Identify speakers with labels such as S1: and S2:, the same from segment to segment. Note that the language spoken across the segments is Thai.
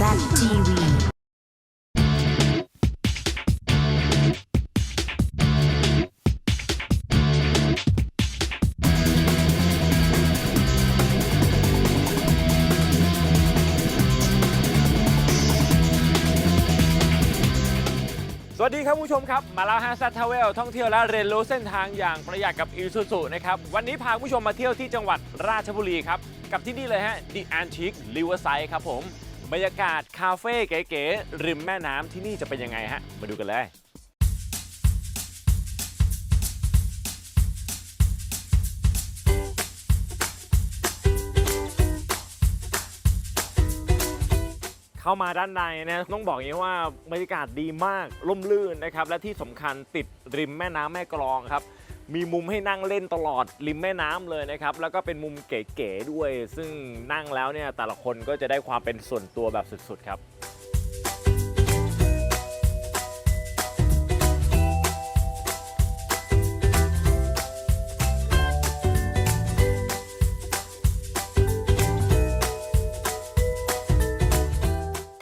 S1: ZTV
S2: สวัสดีครับผู้ชมครับ มาแล้วฮะซัตทาวเวลท่องเที่ยวและเรียนรู้เส้นทางอย่างประหยัดกับอิซูซุนะครับ วันนี้พาผู้ชมมาเที่ยวที่จังหวัดราชบุรีครับ กับที่นี่เลยฮะ The Antique Riverside ครับผม บรรยากาศคาเฟ่เก๋ๆริมแม่น้ำที่นี่จะเป็นยังไงฮะ มาดูกันเลย เข้ามาด้านในนะต้องบอกอย่างนี้ว่าบรรยากาศดีมากร่มรื่นนะครับ และที่สำคัญติดริมแม่น้ำแม่กลองครับ มีมุมให้นั่งเล่นตลอดริมแม่น้ำเลยนะครับ แล้วก็เป็นมุมเก๋ๆด้วย ซึ่งนั่งแล้วเนี่ยแต่ละคนก็จะได้ความเป็นส่วนตัวแบบสุดๆครับ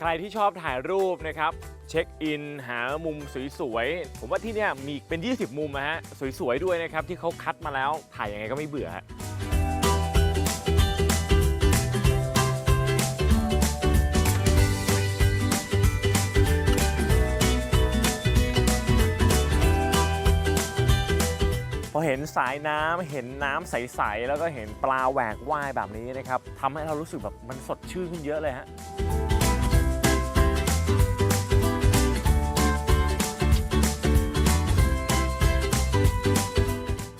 S2: ใครที่ชอบถ่ายรูปนะครับ เช็คอิน หามุมสวยๆ ผมว่าที่เนี่ยมีเป็น 20 มุมนะฮะ สวยๆ ด้วยนะครับ ที่เขาคัดมาแล้ว ถ่ายยังไงก็ไม่เบื่อฮะพอเห็นสายน้ำเห็นน้ำใส ๆ แล้วก็เห็นปลาแหวกว่ายแบบนี้นะครับทำให้เรารู้สึกแบบมันสดชื่นขึ้นเยอะเลยฮะ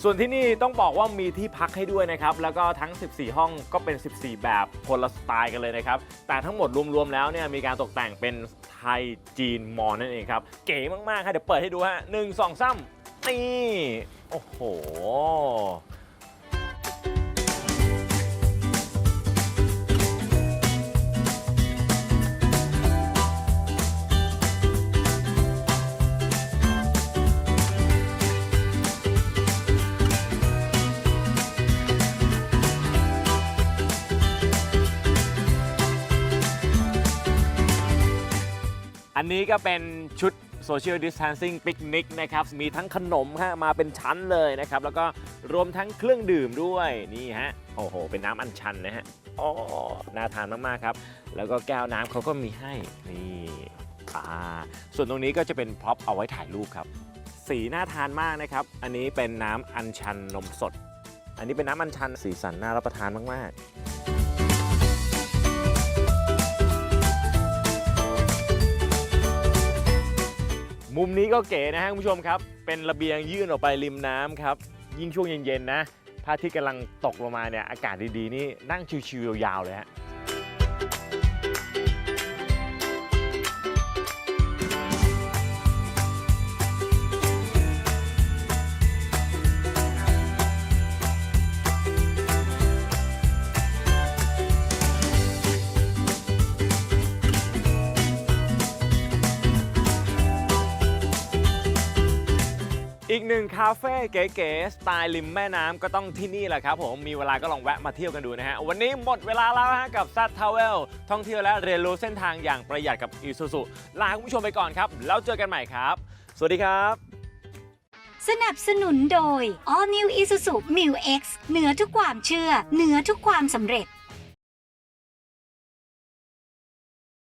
S2: ส่วนที่นี่ต้องบอกว่ามีที่พักให้ด้วยนะครับ แล้วก็ทั้ง 14 ห้องก็เป็น 14 แบบคนละสไตล์กันเลยนะครับ แต่ทั้งหมดรวมๆแล้วเนี่ยมีการตกแต่งเป็นไทยจีนมอญนั่นเองครับ เก๋มากๆครับเดี๋ยวเปิดให้ดูฮะหนึ่งสองสามนี่ โอ้โห อันนี้ก็เป็นชุด Social Distancing Picnic นะครับ มีทั้งขนมฮะมาเป็นชั้นเลยนะครับ แล้วก็รวมทั้งเครื่องดื่มด้วยนี่ฮะ โอ้โห เป็นน้ำอัญชันนะฮะอ๋อน่าทานมาก ๆ ครับ แล้วก็แก้วน้ำเขาก็มีให้นี่อ่าส่วนตรงนี้ก็จะเป็นพร็อพเอาไว้ถ่ายรูปครับ สีน่าทานมากนะครับ อันนี้เป็นน้ำอัญชันนมสด อันนี้เป็นน้ำอัญชันสีสันน่ารับประทานมาก ๆ มุมนี้ก็เก๋นะฮะคุณผู้ชมครับ เป็นระเบียงยื่นออกไปริมน้ำครับ ยิ่งช่วงเย็นๆนะพระอาทิตย์กำลังตกลงมาเนี่ยอากาศดีๆนี่นั่งชิวๆยาวๆเลยฮะ อีกหนึ่งคาเฟ่เก๋ๆสไตล์ริมแม่น้ำก็ต้องที่นี่แหละครับผมมีเวลาก็ลองแวะมาเที่ยวกันดูนะฮะ วันนี้หมดเวลาแล้วฮะกับซัตทาวเวลท่องเที่ยวและเรียนรู้เส้นทางอย่างประหยัดกับอีซูซุลาคุณผู้ชมไปก่อนครับ แล้วเจอกันใหม่ครับ สวัสดีครับ
S1: สนับสนุนโดย All New Isuzu Mu X เหนือทุกความเชื่อ เหนือทุกความสำเร็จ